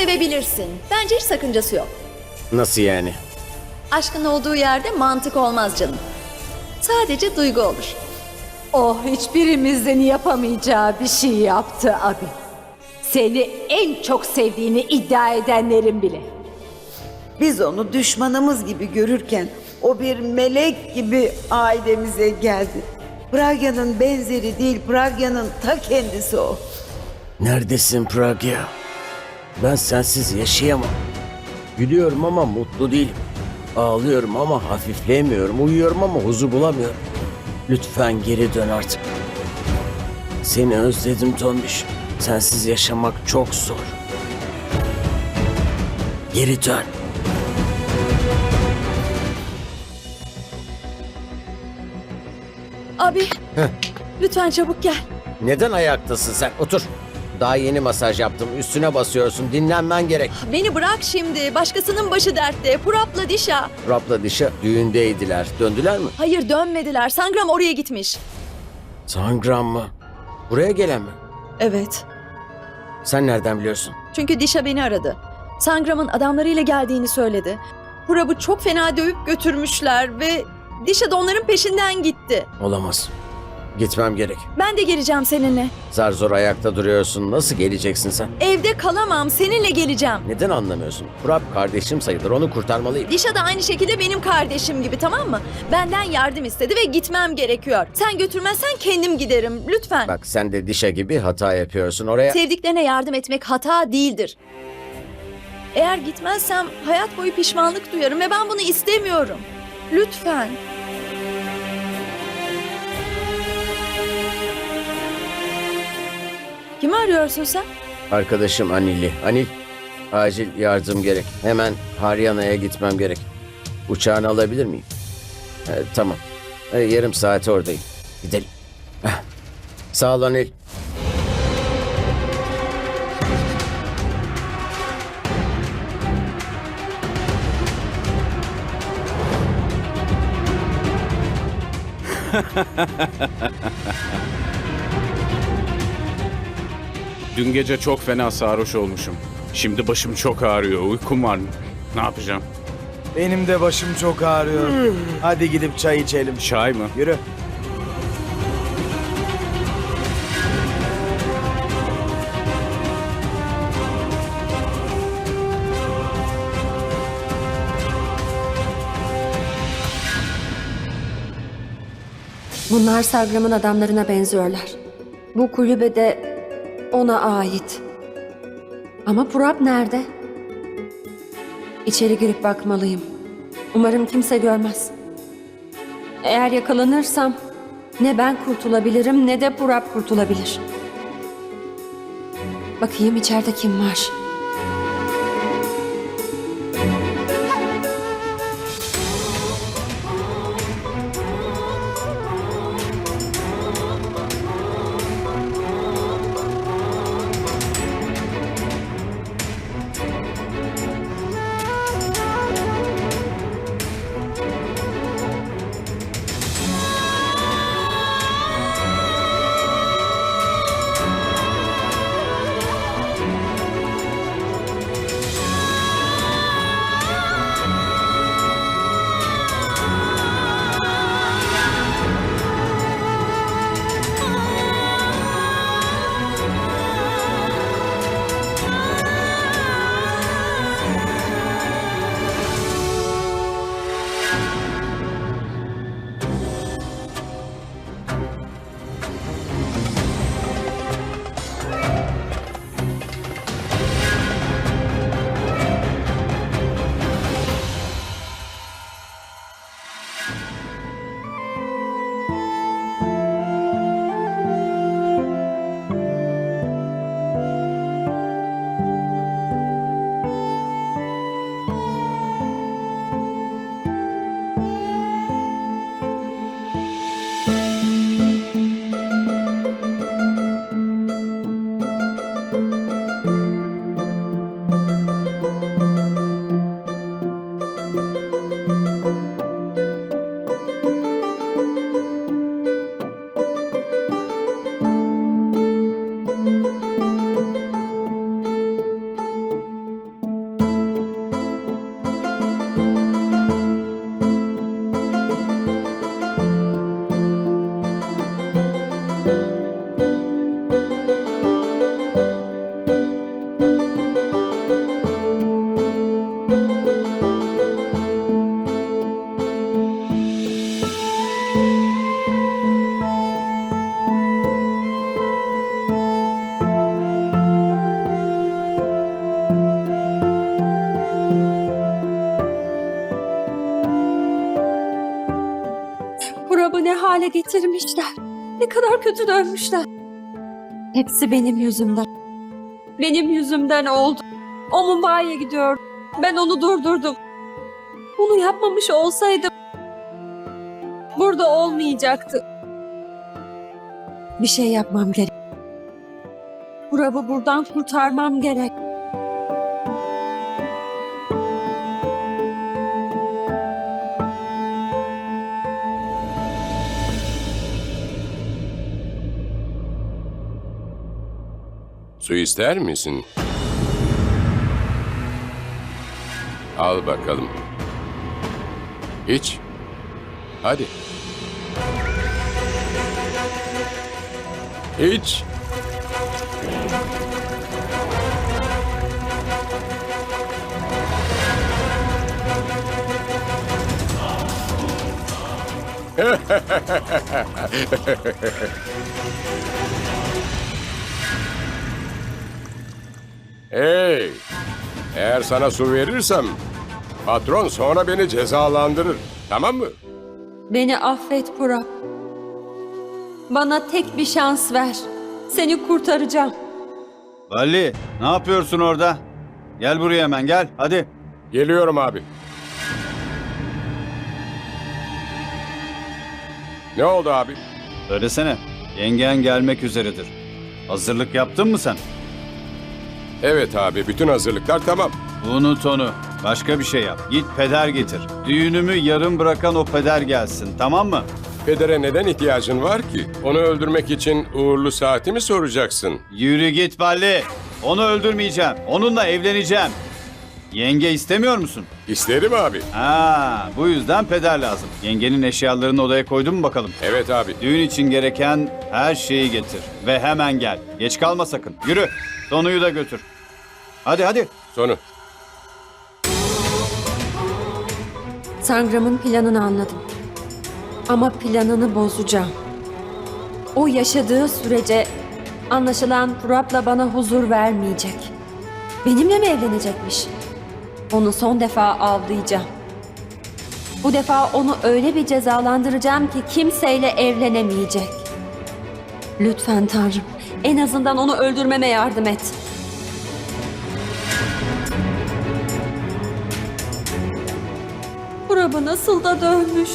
Sevebilirsin. Bence hiç sakıncası yok. Nasıl yani? Aşkın olduğu yerde mantık olmaz canım. Sadece duygu olur. O hiçbirimizin yapamayacağı bir şey yaptı abi. Seni en çok sevdiğini iddia edenlerin bile. Biz onu düşmanımız gibi görürken o bir melek gibi ailemize geldi. Pragya'nın benzeri değil, Pragya'nın ta kendisi o. Neredesin Pragya? Ben sensiz yaşayamam. Gülüyorum ama mutlu değilim. Ağlıyorum ama hafifleyemiyorum. Uyuyorum ama huzur bulamıyorum. Lütfen geri dön artık. Seni özledim Tombiş. Sensiz yaşamak çok zor. Geri dön. Abi, lütfen çabuk gel. Neden ayaktasın sen? Otur. Daha yeni masaj yaptım. Üstüne basıyorsun. Dinlenmen gerek. Beni bırak şimdi. Başkasının başı dertte. Purap'la Dişa. Rapla dişe düğündeydiler. Döndüler mi? Hayır dönmediler. Sangram oraya gitmiş. Sangram mı? Buraya gelen mi? Evet. Sen nereden biliyorsun? Çünkü Dişa beni aradı. Sangram'ın adamlarıyla geldiğini söyledi. Purap'ı çok fena dövüp götürmüşler ve Dişa da onların peşinden gitti. Olamaz. Gitmem gerek. Ben de geleceğim seninle. Zar zor ayakta duruyorsun. Nasıl geleceksin sen? Evde kalamam. Seninle geleceğim. Neden anlamıyorsun? Prab kardeşim sayılır. Onu kurtarmalıyım. Dişa da aynı şekilde benim kardeşim gibi tamam mı? Benden yardım istedi ve gitmem gerekiyor. Sen götürmezsen kendim giderim. Lütfen. Bak sen de dişe gibi hata yapıyorsun. Oraya Sevdiklerine yardım etmek hata değildir. Eğer gitmezsem hayat boyu pişmanlık duyarım ve ben bunu istemiyorum. Lütfen. Kimi arıyorsun sen? arkadaşım Anil'i. Anil, acil yardım gerek. Hemen Haryana'ya gitmem gerek. Uçağını alabilir miyim? Ee, tamam. Ee, yarım saate oradayım. Gidelim. Sağ ol Anil. Dün gece çok fena sarhoş olmuşum. Şimdi başım çok ağrıyor. Uykum var. Ne yapacağım? Benim de başım çok ağrıyor. Hadi gidip çay içelim. Çay mı? Yürü. Bunlar Sagram'ın adamlarına benziyorlar. Bu kulübe de ona ait. Ama Purap nerede? İçeri girip bakmalıyım. Umarım kimse görmez. Eğer yakalanırsam ne ben kurtulabilirim ne de Purap kurtulabilir. Bakayım içeride kim var? Ne kadar kötü dönmüşler. Hepsi benim yüzümden. Benim yüzümden oldu. O Mumbai'ye gidiyor. Ben onu durdurdum. Bunu yapmamış olsaydım burada olmayacaktı. Bir şey yapmam gerek. Burak'ı buradan kurtarmam gerek. Su ister misin? Al bakalım. İç. Hadi. İç. Hey! Eğer sana su verirsem patron sonra beni cezalandırır. Tamam mı? Beni affet Burak. Bana tek bir şans ver. Seni kurtaracağım. Ali ne yapıyorsun orada? Gel buraya hemen gel hadi. Geliyorum abi. Ne oldu abi? Söylesene yengen gelmek üzeredir. Hazırlık yaptın mı sen? Evet abi bütün hazırlıklar tamam. Unut onu. Başka bir şey yap. Git peder getir. Düğünümü yarım bırakan o peder gelsin tamam mı? Pedere neden ihtiyacın var ki? Onu öldürmek için uğurlu saati mi soracaksın? Yürü git Balli. Onu öldürmeyeceğim. Onunla evleneceğim. Yenge istemiyor musun? İsterim abi. Ha, bu yüzden peder lazım. Yengenin eşyalarını odaya koydun mu bakalım? Evet abi. Düğün için gereken her şeyi getir. Ve hemen gel. Geç kalma sakın. Yürü. Sonuyu da götür. Hadi hadi. Sonu. Sangram'ın planını anladım. Ama planını bozacağım. O yaşadığı sürece anlaşılan Purap'la bana huzur vermeyecek. Benimle mi evlenecekmiş? Onu son defa avlayacağım. Bu defa onu öyle bir cezalandıracağım ki kimseyle evlenemeyecek. Lütfen Tanrım, en azından onu öldürmeme yardım et. Purap'ı nasıl da dövmüş.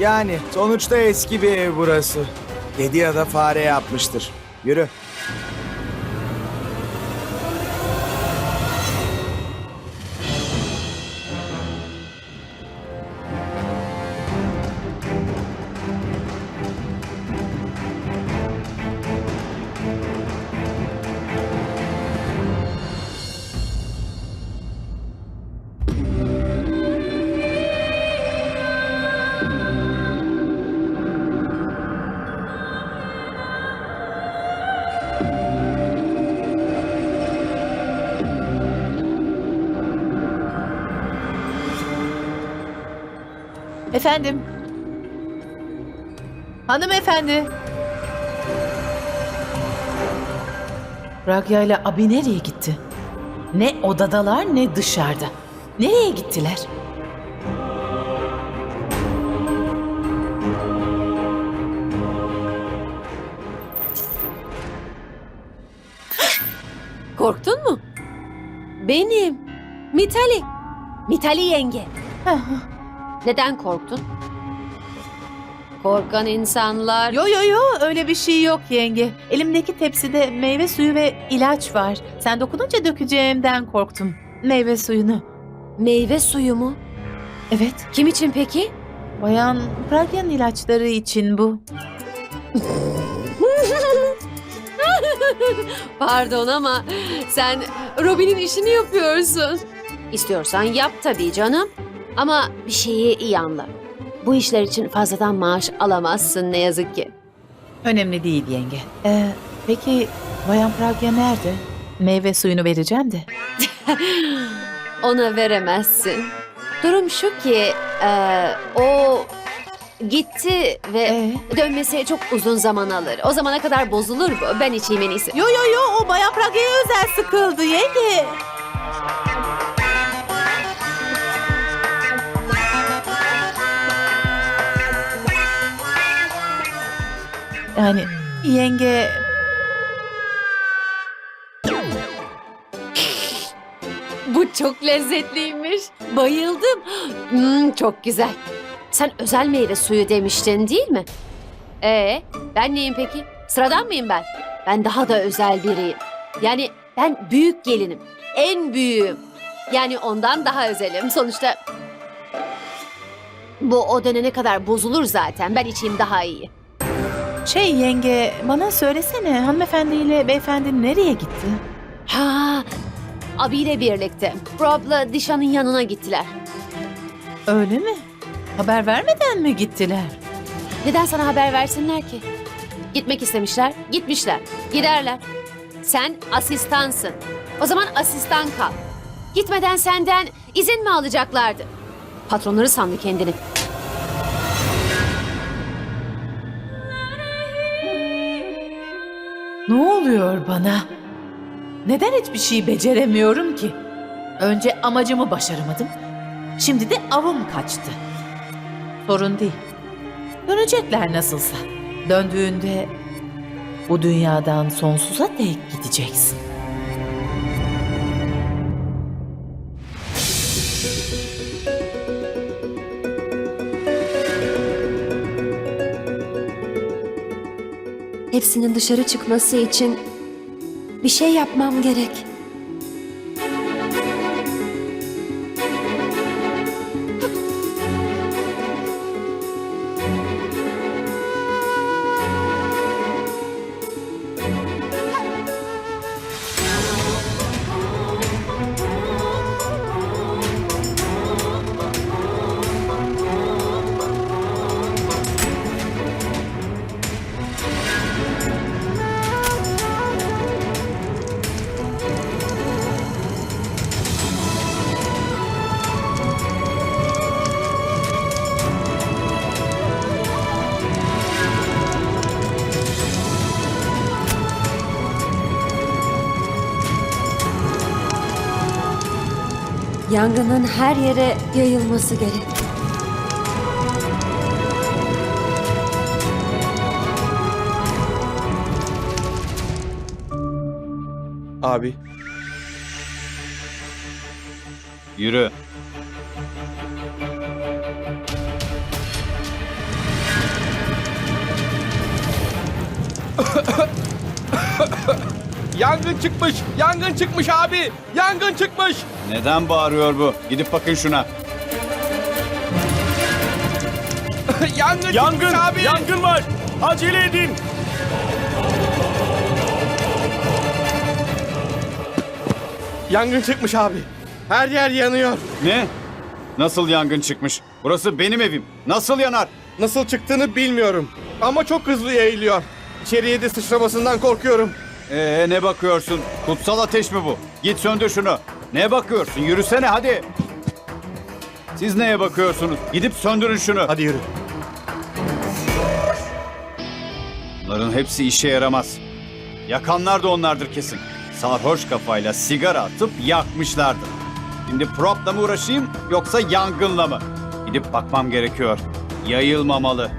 Yani sonuçta eski bir ev burası. Kedi ya da fare yapmıştır. Yürü. Efendim. Hanımefendi. Ragya ile abi nereye gitti? Ne odadalar ne dışarıda. Nereye gittiler? Korktun mu? Benim. Mitali. Mitali yenge. Neden korktun? Korkan insanlar... Yo yo yo öyle bir şey yok yenge. Elimdeki tepside meyve suyu ve ilaç var. Sen dokununca dökeceğimden korktum. Meyve suyunu. Meyve suyu mu? Evet. Kim için peki? Bayan Pragya'nın ilaçları için bu. Pardon ama sen Robin'in işini yapıyorsun. İstiyorsan yap tabii canım. Ama bir şeyi iyi anla. Bu işler için fazladan maaş alamazsın ne yazık ki. Önemli değil yenge. Ee, Peki Bayan Pragya nerede? Meyve suyunu vereceğim de. Ona veremezsin. Durum şu ki e, o gitti ve Ee? dönmesi çok uzun zaman alır. O zamana kadar bozulur bu. Ben içeyim en iyisi. Yo yo yo o Bayan Pragya'ya özel sıkıldı yenge. Yani yenge Bu çok lezzetliymiş. Bayıldım. Hmm, çok güzel. Sen özel meyve suyu demiştin değil mi? Ee, ben neyim peki? Sıradan mıyım ben? Ben daha da özel biriyim. Yani ben büyük gelinim. En büyüğüm. Yani ondan daha özelim. Sonuçta bu o dönene kadar bozulur zaten. Ben içeyim daha iyi. Şey yenge bana söylesene hanımefendiyle beyefendi nereye gitti? Ha, abiyle birlikte. Rob'la Dişan'ın yanına gittiler. Öyle mi? Haber vermeden mi gittiler? Neden sana haber versinler ki? Gitmek istemişler, gitmişler, giderler. Sen asistansın. O zaman asistan kal. Gitmeden senden izin mi alacaklardı? Patronları sandı kendini. Ne oluyor bana? Neden hiçbir şey beceremiyorum ki? Önce amacımı başaramadım. Şimdi de avım kaçtı. Sorun değil. Dönecekler nasılsa. Döndüğünde bu dünyadan sonsuza dek gideceksin. Hepsinin dışarı çıkması için bir şey yapmam gerek. Yangının her yere yayılması gerek. Abi. Yürü. Yangın çıkmış. Yangın çıkmış abi. Yangın çıkmış. Neden bağırıyor bu? Gidip bakın şuna. yangın, çıkmış abi. Yangın var! Acele edin! Yangın çıkmış abi. Her yer yanıyor. Ne? Nasıl yangın çıkmış? Burası benim evim. Nasıl yanar? Nasıl çıktığını bilmiyorum. Ama çok hızlı yayılıyor. İçeriye de sıçramasından korkuyorum. Ee ne bakıyorsun? Kutsal ateş mi bu? Git söndür şunu. Ne bakıyorsun? Yürüsene hadi. Siz neye bakıyorsunuz? Gidip söndürün şunu. Hadi yürü. Bunların hepsi işe yaramaz. Yakanlar da onlardır kesin. Sarhoş kafayla sigara atıp yakmışlardır. Şimdi propla mı uğraşayım yoksa yangınla mı? Gidip bakmam gerekiyor. Yayılmamalı.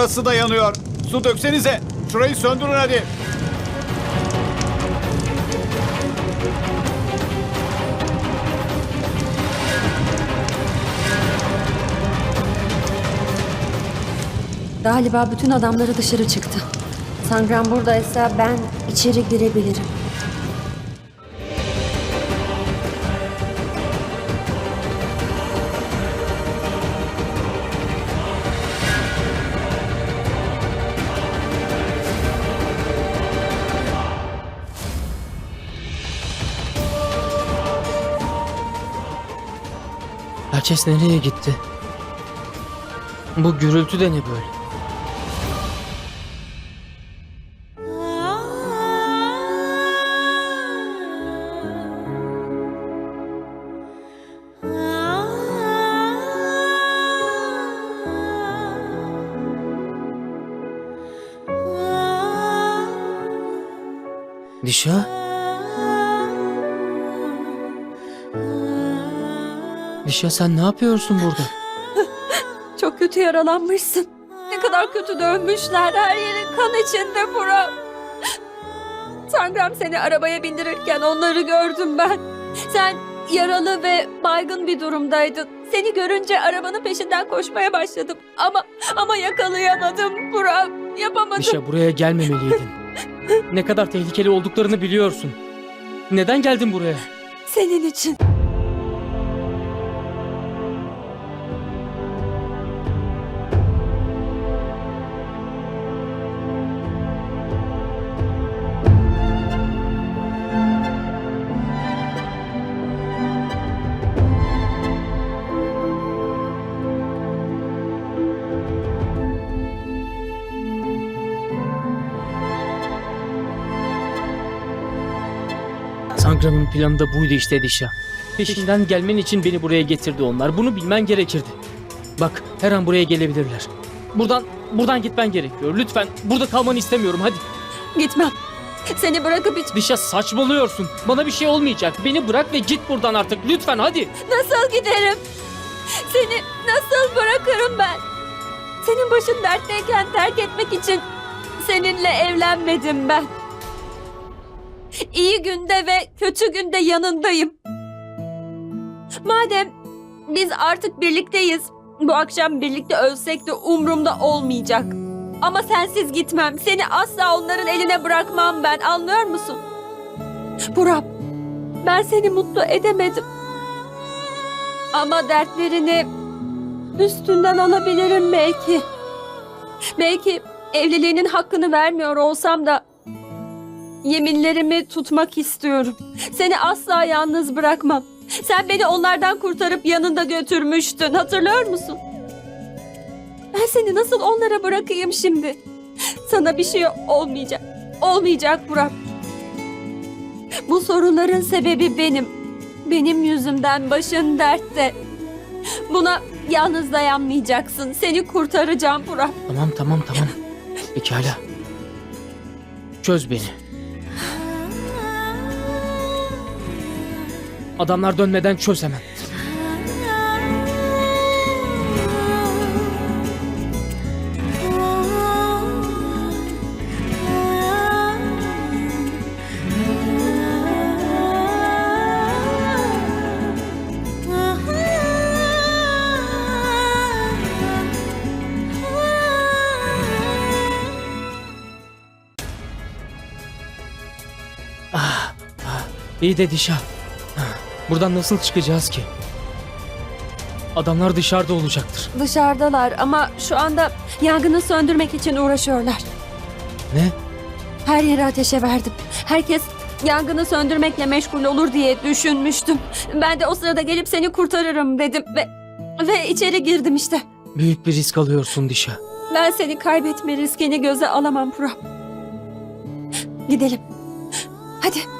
Burası da yanıyor. Su döksenize. Şurayı söndürün hadi. Galiba bütün adamları dışarı çıktı. Sangram buradaysa ben içeri girebilirim. Herkes nereye gitti? Bu gürültü de ne böyle? Dişa? Dişa sen ne yapıyorsun burada? Çok kötü yaralanmışsın. Ne kadar kötü dövmüşler. Her yerin kan içinde Burak. Sangram seni arabaya bindirirken onları gördüm ben. Sen yaralı ve baygın bir durumdaydın. Seni görünce arabanın peşinden koşmaya başladım. Ama ama yakalayamadım Burak. Yapamadım. Dişa buraya gelmemeliydin. Ne kadar tehlikeli olduklarını biliyorsun. Neden geldin buraya? Senin için. Sangram'ın planı da buydu işte Dişa. Peşinden gelmen için beni buraya getirdi onlar. Bunu bilmen gerekirdi. Bak her an buraya gelebilirler. Buradan buradan gitmen gerekiyor. Lütfen burada kalmanı istemiyorum hadi. Gitmem. Seni bırakıp hiç Dişa saçmalıyorsun. Bana bir şey olmayacak. Beni bırak ve git buradan artık. Lütfen hadi. Nasıl giderim? Seni nasıl bırakırım ben? Senin başın dertteyken terk etmek için seninle evlenmedim ben. İyi günde ve kötü günde yanındayım. Madem biz artık birlikteyiz, bu akşam birlikte ölsek de umrumda olmayacak. Ama sensiz gitmem. Seni asla onların eline bırakmam ben. Anlıyor musun? Burak, ben seni mutlu edemedim. Ama dertlerini üstünden alabilirim belki. Belki evliliğinin hakkını vermiyor olsam da yeminlerimi tutmak istiyorum. Seni asla yalnız bırakmam. Sen beni onlardan kurtarıp yanında götürmüştün. Hatırlıyor musun? Ben seni nasıl onlara bırakayım şimdi? Sana bir şey olmayacak. Olmayacak Burak. Bu sorunların sebebi benim. Benim yüzümden başın dertte. Buna yalnız dayanmayacaksın. Seni kurtaracağım Burak. Tamam tamam tamam. Pekala. Çöz beni. Adamlar dönmeden çöz hemen. İyi de. Buradan nasıl çıkacağız ki? Adamlar dışarıda olacaktır. Dışarıdalar ama şu anda yangını söndürmek için uğraşıyorlar. Ne? Her yeri ateşe verdim. Herkes yangını söndürmekle meşgul olur diye düşünmüştüm. Ben de o sırada gelip seni kurtarırım dedim ve ve içeri girdim işte. Büyük bir risk alıyorsun Dişa. Ben seni kaybetme riskini göze alamam Puram. Gidelim. Hadi.